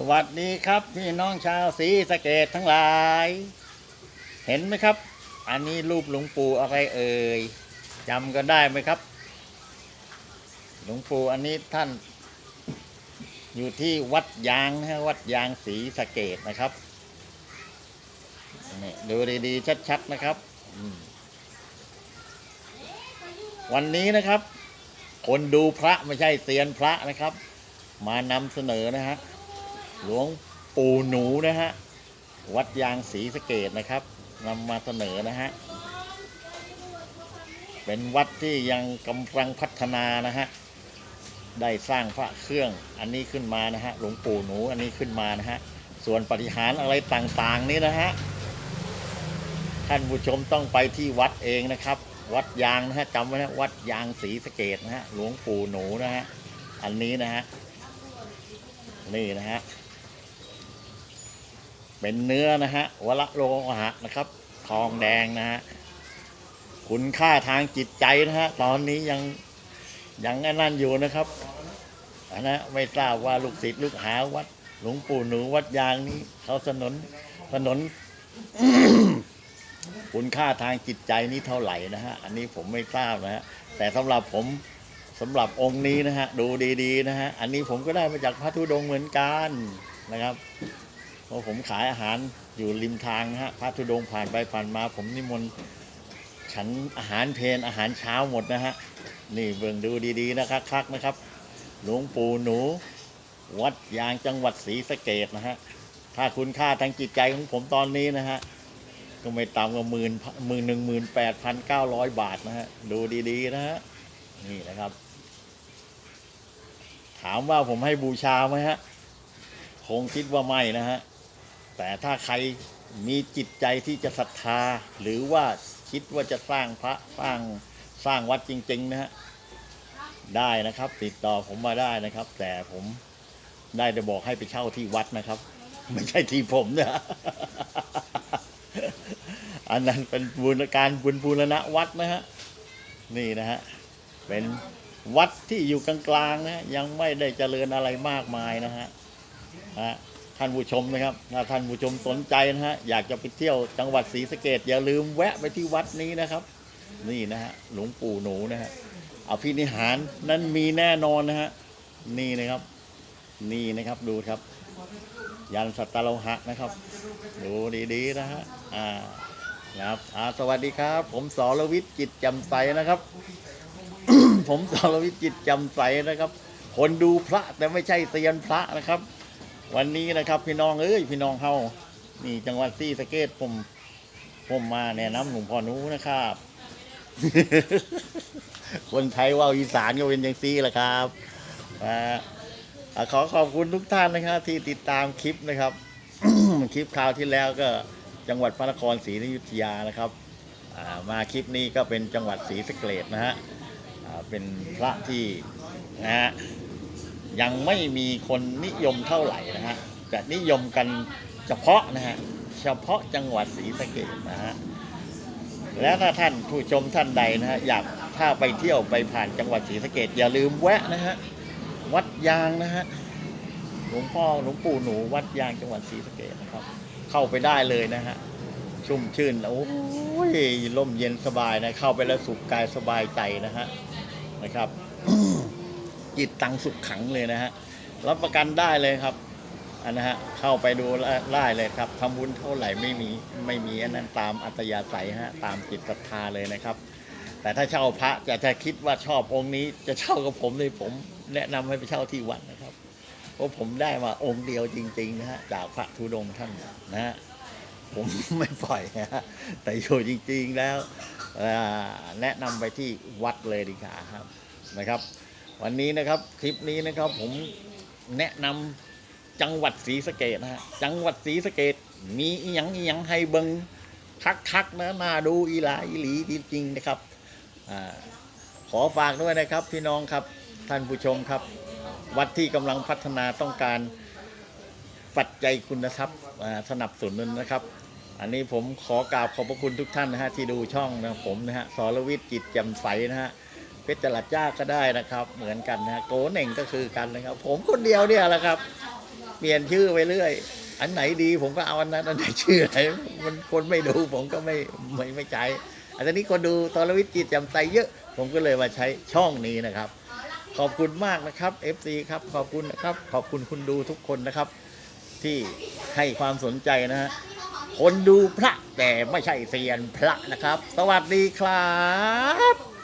สวัสดีครับพี่น้องชาวศรีสะเกดทั้งหลาย เห็นไหมครับ อันนี้รูปหลวงปู่อะไรเอ่ยจำกันได้ไหมครับ หลวงปู่อันนี้ท่าน อยู่ที่วัดยางนะฮะวัดยางศรีสะเกดนะครับนี่ดูดีๆชัดๆนะครับ วันนี้นะครับ คนดูพระไม่ใช่เซียนพระนะครับ มานำเสนอนะฮะ หลวงปู่หนูนะฮะ วัดยางศรีสะเกดนะครับนำมาเสนอนะฮะ เป็นวัดที่ยังกำลังพัฒนานะฮะ ได้สร้างพระเครื่องอันนี้ขึ้นมานะฮะ หลวงปู่หนูอันนี้ขึ้นมานะฮะ ส่วนปฏิหารอะไรต่างๆนี่นะฮะ ท่านผู้ชมต้องไปที่วัดเองนะครับ วัดยางนะฮะจำไว้นะวัดยางศรีสะเกดนะฮะ หลวงปู่หนูนะฮะ อันนี้นะฮะ นี่นะฮะ เป็นเนื้อนะฮะวละโลหะนะครับ ทองแดงนะฮะคุณค่าทางจิตใจนะฮะตอนนี้ยังยังนั่นอยู่นะครับอันนะไม่ทราบว่าลูกศิษย์ลูกหาวัด หลวงปู่หนูวัดยางนี้เขาสนนสนนคุณค่าทางจิตใจนี้เท่าไหร่นะฮะอันนี้ผมไม่ทราบนะฮะแต่สำหรับผมสำหรับองค์นี้นะฮะดูดีๆนะฮะอันนี้ผมก็ได้มาจากพระธุดงค์เหมือนกันนะครับ เพราะผมขายอาหารอยู่ริมทางนะฮะพระธุดงผ่านไปผ่านมา ผมนิมนต์ฉันอาหารเพลอาหารเช้าหมดนะฮะนี่เบิ่งดูดีๆนะครับคักนะครับ หลวงปู่หนู วัดยางจังหวัดศรีสะเกดนะฮะถ้าคุณค่าทางจิตใจของผมตอนนี้นะฮะก็ไม่ต่ำกว่าหมื่นหมื่นหนึ่งหมื่นแปดพันเก้าร้อยบาทนะฮะดูดีๆนะฮะนี่นะครับ ถามว่าผมให้บูชาไหมฮะ คงคิดว่าไม่นะฮะ แต่ถ้าใครมีจิตใจที่จะศรัทธา หรือว่าคิดว่าจะสร้างพระสร้างสร้างวัดจริง ๆ นะฮะได้นะครับ ติดต่อผมมาได้นะครับ แต่ผมได้จะบอกให้ไปเช่าที่วัดนะครับ ไม่ใช่ที่ผมนะอันนั้นเป็นบูรณการบุญบูรณะวัดนะฮะนี่นะฮะเป็นวัดที่อยู่กลางๆนะยังไม่ได้เจริญอะไรมากมายนะฮะฮะ ท่านผู้ชมนะครับ ถ้าท่านผู้ชมสนใจนะฮะอยากจะไปเที่ยวจังหวัดศรีสะเกดอย่าลืมแวะไปที่วัดนี้นะครับ นี่นะฮะหลวงปู่หนูนะฮะอภินิหารนั้นมีแน่นอนนะฮะนี่นะครับ นี่นะครับดูครับ ยันสัตตโลหะนะครับ ดูดีๆนะฮะอ่านะครับอ่าสวัสดีครับ ผมสรวิทย์จิตจำใสนะครับ ผมสรวิทย์จิตจำใสนะครับ คนดูพระแต่ไม่ใช่เซียนพระนะครับ วันนี้นะครับ พี่น้องเอ้ยพี่น้องเฮานี่จังหวัดศรีสะเกดผม ผมมาแนะนำหลวงพ่อนู้นะครับ คนไทยว่าอีสานก็เป็นอย่างซี่แหละครับอ่าขอขอบคุณทุกท่านนะครับ ที่ติดตามคลิปนะครับ คลิปคราวที่แล้วก็จังหวัดพระนครศรีอยุธยานะครับมาคลิปนี้ก็เป็นจังหวัดศรีสะเกดนะฮะเป็นพระที่นะฮะ ยังไม่มีคนนิยมเท่าไหร่นะฮะจะนิยมกันเฉพาะนะฮะเฉพาะจังหวัดศรีสะเกดนะฮะแล้วถ้าท่านผู้ชมท่านใดนะฮะอยากถ้าไปเที่ยวไปผ่านจังหวัดศรีสะเกดอย่าลืมแวะนะฮะวัดยางนะฮะหลวงพ่อหลวงปู่หนูวัดยางจังหวัดศรีสะเกดนะครับ เข้าไปได้เลยนะฮะชุ่มชื่นโอ้ยร่มเย็นสบายนะเข้าไปแล้วสุขกายสบายใจนะฮะนะครับ จิตตังสุขขังเลยนะฮะรับประกันได้เลยครับอันนะฮะเข้าไปดูได้เลยครับทำบุญเท่าไหร่ไม่มีไม่มีอันนั้นตามอัตยาศัยฮะตามจิตศรัทธาเลยนะครับ แต่ถ้าเช่าพระจะจะคิดว่าชอบองค์นี้จะเช่ากับผมเลยผม แนะนำให้ไปเช่าที่วัดนะครับเพราะผมได้มาองค์เดียวจริงๆนะฮะจากพระธุดงท่านนะฮะผมไม่ปล่อยนะฮะแต่อยู่จริง ๆแล้วแนะนำไปที่วัดเลยดีกว่าครับนะครับ วันนี้นะครับคลิปนี้นะครับผมแนะนำจังหวัดศรีสะเกดนะฮะจังหวัดศรีสะเกดมีอีหยังอีหยังให้เบิงคักๆนะน่าดูอีหลาอีหลีจริงๆนะครับอขอฝากด้วยนะครับพี่น้องครับท่านผู้ชมครับ วัดที่กำลังพัฒนาต้องการปัจจัยคุณทรัพย์สนับสนุนนะครับ อันนี้ผมขอกราบขอบพระคุณทุกท่านนะฮะที่ดูช่องนะผมนะฮะสรวิทย์จิตแจ่มใสนะฮะ เพชรจรัดจ้าก็ได้นะครับ เหมือนกันนะโกเหน่งก็คือกันนะครับ ผมคนเดียวเนี่ยแหละครับ เปลี่ยนชื่อไปเรื่อย อันไหนดีผมก็เอาอันนั้นอันไหนชื่ออะไรมันคนไม่ดูผมก็ไม่ไม่ไม่ใจอันนี้คนดูตอนวิจิตจำใจเยอะ ผมก็เลยมาใช้ช่องนี้นะครับ ขอบคุณมากนะครับ FC ครับขอบคุณนะครับ ขอบคุณคุณดูทุกคนนะครับ ที่ให้ความสนใจนะฮะคนดูพระแต่ไม่ใช่เซียนพระนะครับ สวัสดีครับ